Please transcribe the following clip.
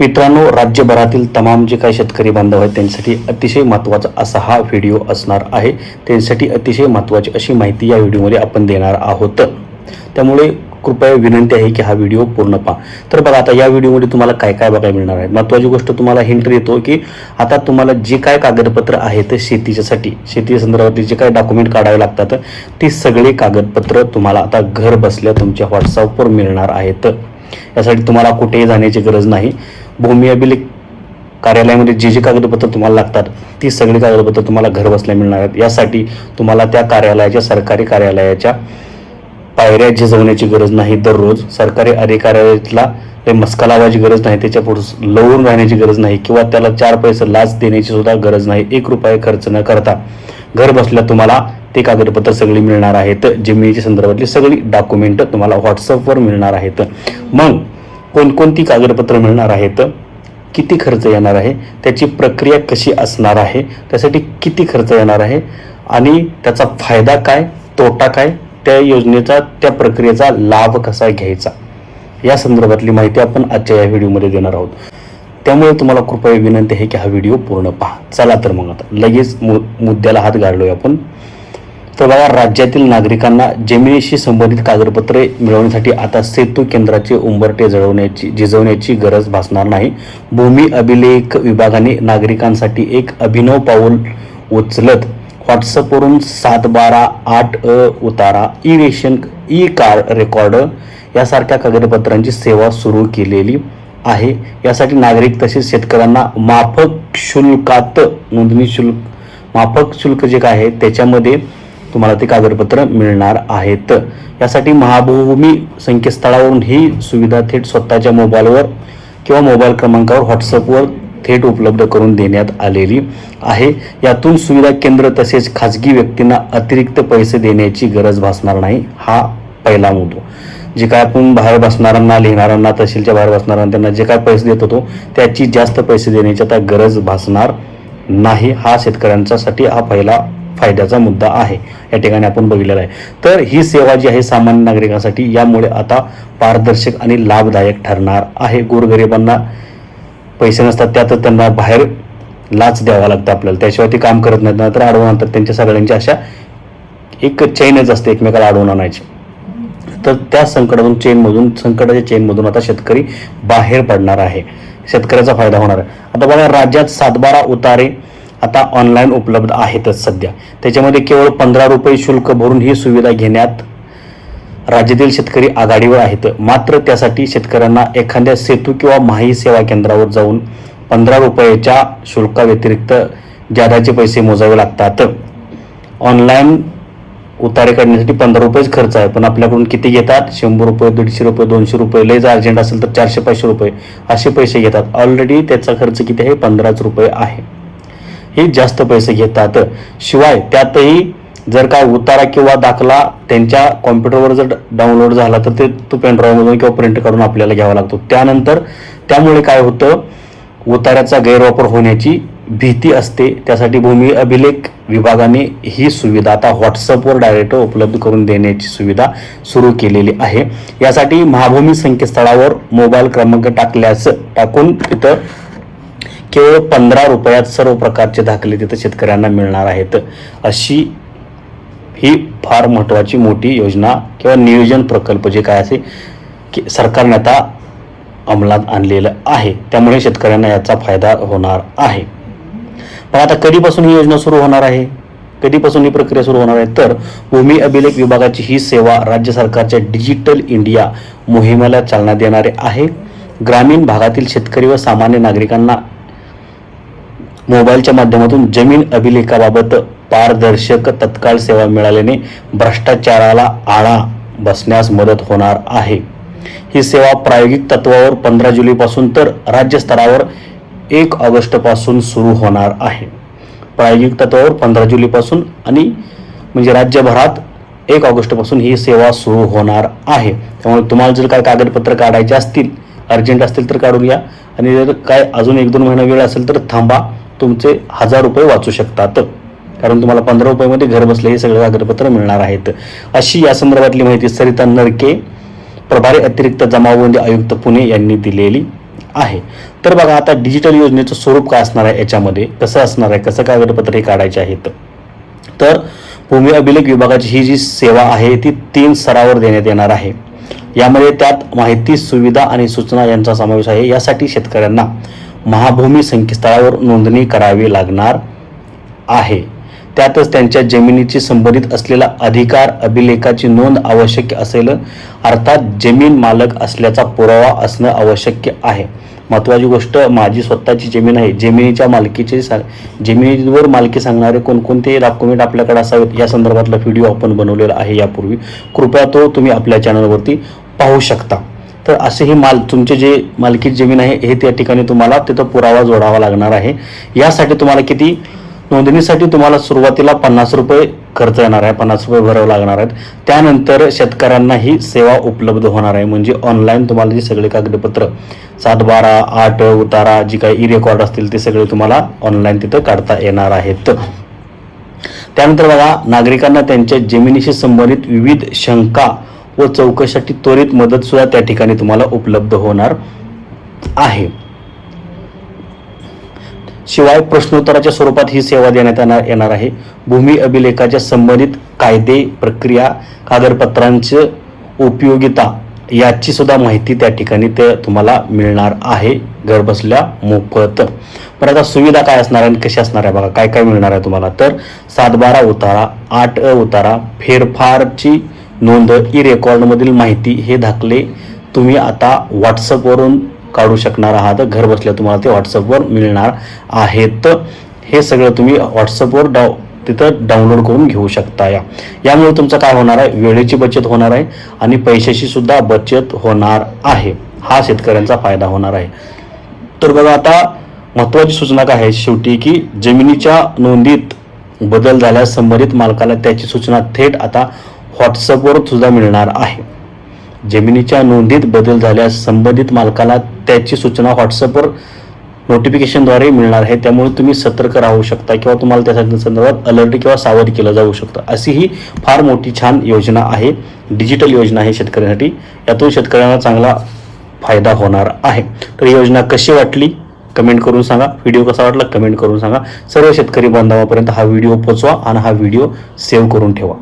मित्रांनो राज्यभरातील तमाम जे काही शेतकरी बांधव आहेत त्यांच्यासाठी अतिशय महत्त्वाचा असा हा व्हिडिओ असणार आहे. त्यांच्यासाठी अतिशय महत्त्वाची अशी माहिती या व्हिडिओमध्ये आपण देणार आहोत. त्यामुळे कृपया विनंती आहे की हा व्हिडिओ पूर्ण पहा. तर बघा आता या व्हिडिओमध्ये तुम्हाला काय काय बघायला मिळणार आहे? महत्त्वाची गोष्ट तुम्हाला हिंट देतो की आता तुम्हाला जे काय कागदपत्र आहेत शेतीच्यासाठी शेती संदर्भातील जे काय डॉक्युमेंट काढावे लागतात ती सगळी कागदपत्र तुम्हाला आता घर बसल्या तुमच्या व्हॉट्सअपवर मिळणार आहेत. यासाठी तुम्हाला कुठेही जाण्याची गरज नाही. भूमी अभिलेख कार्यालयामध्ये जे जे कागदपत्र तुम्हाला लागतात ती सगळी कागदपत्र तुम्हाला घरबसल्या मिळणार आहेत. यासाठी तुम्हाला त्या कार्यालयाच्या सरकारी कार्यालयाच्या पायऱ्या झिजवण्याची गरज नाही दररोज. सरकारी अधिकाऱ्याला ते मस्का लावायची गरज नाही त्याच्या पुढे लवून राहण्याची गरज नाही किंवा त्याला चार पैसे लाच देण्याची सुद्धा गरज नाही. एक रुपये खर्च न करता घर बसल्या तुम्हाला ते कागदपत्र सगळी मिळणार आहेत. जमिनीच्या संदर्भातली सगळी डॉक्युमेंट तुम्हाला व्हॉट्सअपवर मिळणार आहेत. मग कोणकोणती कागदपत्र मिळणार आहेत? किती खर्च येणार आहे? त्याची प्रक्रिया कशी असणार आहे? त्यासाठी किती खर्च येणार आहे? आणि त्याचा फायदा काय? तोटा काय? त्या योजनेचा त्या प्रक्रियेचा लाभ कसा घ्यायचा? या संदर्भातली माहिती आपण आजच्या या व्हिडिओमध्ये देणार आहोत. त्यामुळे तुम्हाला कृपया विनंती आहे की हा व्हिडिओ पूर्ण पहा. चला तर मग आता लगेच मु मुद्द्याला हात गाडलोय आपण. तर बघा राज्यातील नागरिकांना जमिनीशी संबंधित कागदपत्रे मिळवण्यासाठी आता सेतू केंद्राचे उंबरटे जळवण्याची झिजवण्याची गरज भासणार नाही. भूमी अभिलेख विभागाने नागरिकांसाठी एक अभिनव पाऊल उचलत व्हॉट्सअपवरून सात बारा आठ अ उतारा e ration e card record यासारख्या कागदपत्रांची सेवा सुरू केलेली आहे. यासाठी नागरिक तसेच शेतकऱ्यांना माफक शुल्कात नोंदणी शुल्क माफक शुल्क जे काय आहे त्याच्यामध्ये तुम्हाला ते कागदपत्र मिळणार आहेत. यासाठी महाभूमी संकेतस्थळावरून ही सुविधा थेट स्वतःच्या मोबाईलवर किंवा मोबाईल क्रमांकावर व्हॉट्सअपवर थेट उपलब्ध करून देण्यात आलेली आहे. यातून सुविधा केंद्र तसेच खाजगी व्यक्तींना अतिरिक्त पैसे देण्याची गरज भासणार नाही हा पहिला मुद्दा. जे काय आपण बाहेर बसणाऱ्यांना लिहिणाऱ्यांना तहसीलच्या बाहेर बसणाऱ्यांना त्यांना जे काय पैसे देत होतो त्याची जास्त पैसे देण्याची आता गरज भासणार नाही. हा शेतकऱ्यांच्यासाठी हा पहिला फायद्याचा मुद्दा आहे. या ठिकाणी आपण बघितलेला आहे. तर ही सेवा जी आहे सामान्य नागरिकांसाठी यामुळे आता पारदर्शक आणि लाभदायक ठरणार आहे. गोरगरिबांना पैसे नसतात त्यातच त्यांना बाहेर लाच द्यावा लागतं आपल्याला. त्याशिवाय ते काम करत नाहीत. तर अडवून आणतात. त्यांच्या सगळ्यांची अशा एक चैनच असते एकमेकाला अडवून आणायची. तर त्या संकटातून चेनमधून संकटाच्या चेनमधून आता शेतकरी बाहेर पडणार आहे. शेतकऱ्याचा फायदा होणार आहे. आता बघा राज्यात सातबारा उतारे आता ऑनलाईन उपलब्ध आहेतच सध्या. त्याच्यामध्ये केवळ पंधरा रुपये शुल्क भरून ही सुविधा घेण्यात राज्यातील शेतकरी आघाडीवर आहेत. मात्र त्यासाठी शेतकऱ्यांना एखाद्या सेतू किंवा माही सेवा केंद्रावर जाऊन पंधरा रुपयाच्या शुल्काव्यतिरिक्त ज्यादाचे पैसे मोजावे लागतात. ऑनलाईन उतारे काढण्यासाठी पंधरा रुपयेच खर्च आहे. पण आपल्याकडून किती घेतात? शंभर रुपये दीडशे रुपये दोनशे रुपये लयच अर्जंट असेल तर चारशे पाचशे रुपये असे पैसे घेतात. ऑलरेडी त्याचा खर्च किती आहे? पंधराच रुपये आहे. हे जास्त पैसे घेतात. शिवाय त्यातही जर काय उतारा किंवा दाखला त्यांच्या कॉम्प्युटरवर जर डाउनलोड झाला तर ते तो पेनड्राईव्हमधून किंवा प्रिंट करून आपल्याला घ्यावा लागतो. त्यानंतर त्यामुळे काय होतं? उतार्याचा गैरवापर होण्याची भीती असते. त्यासाठी भूमी अभिलेख विभागाने ही सुविधा आता व्हॉट्सअपवर डायरेक्ट उपलब्ध करून देण्याची सुविधा सुरू केलेली आहे. यासाठी महाभूमी संकेतस्थळावर मोबाईल क्रमांक टाकल्यास टाकून तिथं केवळ पंधरा रुपयात सर्व प्रकारचे दाखले तिथं शेतकऱ्यांना मिळणार आहेत. अशी ही फार महत्त्वाची मोठी योजना किंवा नियोजन प्रकल्प जे काय असे की सरकारने आता अंमलात आणलेलं आहे. त्यामुळे शेतकऱ्यांना याचा फायदा होणार आहे. पण आता कधीपासून ही योजना सुरू होणार आहे? कधीपासून ही प्रक्रिया सुरू होणार आहे? तर भूमी अभिलेख विभागाची ही सेवा राज्य सरकारच्या डिजिटल इंडिया मोहिमेला चालना देणारे आहे. ग्रामीण भागातील शेतकरी व सामान्य नागरिकांना मोबाईलच्या माध्यमातून जमीन अभिलेखाबाबत पारदर्शक तत्काळ सेवा मिळाल्याने भ्रष्टाचाराला आळा बसण्यास मदत होणार आहे. ही सेवा प्रायोगिक तत्वावर पंधरा जुलैपासून तर राज्यस्तरावर एक ऑगस्टपासून सुरू होणार आहे. प्रायोगिक तत्वावर पंधरा जुलैपासून आणि म्हणजे राज्यभरात एक ऑगस्टपासून ही सेवा सुरू होणार आहे. त्यामुळे तुम्हाला जर काय कागदपत्र काढायचे असतील अर्जंट असतील तर काढून घ्या. आणि जर काय अजून एक दोन महिना वेळ असेल तर थांबा. तुमचे हजार रुपये वाचू शकतात. कारण तुम्हाला पंधरा रुपयामध्ये घर बसले हे सगळे कागदपत्र मिळणार आहेत. अशी या संदर्भातली माहिती सरिता नरके प्रभारी अतिरिक्त जमावबंदी आयुक्त पुणे यांनी दिलेली आहे. तर बघा आता डिजिटल योजनेचं स्वरूप काय असणार आहे याच्यामध्ये? कसं असणार आहे? कसं कागदपत्र हे काढायचे आहेत? तर भूमी अभिलेख विभागाची ही जी सेवा आहे ती तीन स्तरावर देण्यात येणार आहे. यामध्ये त्यात माहिती सुविधा आणि सूचना यांचा समावेश आहे. यासाठी शेतकऱ्यांना महाभूमी संकेतस्थळावर नोंदणी करावी लागणार आहे. त्यातच त्यांच्या जमिनीची संबंधित असलेला अधिकार अभिलेखाची नोंद आवश्यक असेल अर्थात जमीन मालक असल्याचा पुरावा असणं आवश्यक आहे. महत्त्वाची गोष्ट माझी स्वतःची जमीन आहे. जमिनीच्या मालकीचे सा जमिनीवर मालकी सांगणारे कोणकोणते डॉक्युमेंट आपल्याकडे असावेत या संदर्भातला व्हिडिओ आपण बनवलेला आहे यापूर्वी. कृपया तो तुम्ही आपल्या चॅनलवरती पाहू शकता. तर असे ही माल तुमचे जे मालकी जमीन आहे हे त्या ठिकाणी तुम्हाला तिथं पुरावा जोडावा लागणार आहे. यासाठी तुम्हाला किती? नोंदणीसाठी तुम्हाला सुरुवातीला पन्नास रुपये खर्च येणार आहे पन्नास रुपये भरावे लागणार आहेत. त्यानंतर शेतकऱ्यांना ही सेवा उपलब्ध होणार आहे. म्हणजे ऑनलाईन तुम्हाला जी सगळे कागदपत्र सात बारा आठ उतारा जी काही ई रेकॉर्ड असतील ते सगळे तुम्हाला ऑनलाईन तिथं काढता येणार आहेत. त्यानंतर बघा नागरिकांना त्यांच्या जमिनीशी संबंधित विविध शंका व चौकशीसाठी त्वरित मदतसुद्धा त्या ठिकाणी तुम्हाला उपलब्ध होणार आहे. शिवाय प्रश्नोत्तराच्या स्वरूपात ही सेवा देण्यात येणार येणार आहे. भूमी अभिलेखाच्या संबंधित कायदे प्रक्रिया कागदपत्रांची उपयोगिता याची सुद्धा माहिती त्या ठिकाणी ते तुम्हाला मिळणार आहे. घरबसल्या मोफत. पण आता सुविधा काय असणार आहे आणि कशी असणार आहे बघा काय काय मिळणार आहे तुम्हाला? तर सात बारा उतारा आठ अ उतारा फेरफारची नोंद ई रेकॉर्डमधील माहिती हे दाखले. तुम्ही आता व्हॉट्सअपवरून काढू शकणार आहात. घर बसल्या तुम्हाला ते व्हॉट्सअपवर मिळणार आहेत. हे सगळं तुम्ही व्हॉट्सअपवर डाव तिथं डाउनलोड करून घेऊ शकता या. यामुळे तुमचं काय होणार आहे? वेळेची बचत होणार आहे आणि पैशाची सुद्धा बचत होणार आहे. हा शेतकऱ्यांचा फायदा होणार आहे. तर बघा आता महत्त्वाची सूचना काय आहे? शेवटी की जमिनीच्या नोंदीत बदल झाल्यास संबंधित मालकाला त्याची सूचना थेट आता व्हॉट्सअपवर सुद्धा मिळणार आहे. जमिनीच्या नोंदीत बदल झाल्यास संबंधित मालकाला त्याची सूचना व्हॉट्सअपवर नोटिफिकेशनद्वारे मिळणार आहे. त्यामुळे तुम्ही सतर्क राहू शकता किंवा तुम्हाला त्या संदर्भात अलर्ट किंवा सावध केलं जाऊ शकतं. अशी ही फार मोठी छान योजना आहे. डिजिटल योजना आहे शेतकऱ्यांसाठी. यातून शेतकऱ्यांना चांगला फायदा होणार आहे. तर ही योजना कशी वाटली? कमेंट करून सांगा. व्हिडिओ कसा वाटला? कमेंट करून सांगा. सर्व शेतकरी बांधवापर्यंत हा व्हिडिओ पोचवा आणि हा व्हिडिओ सेव्ह करून ठेवा.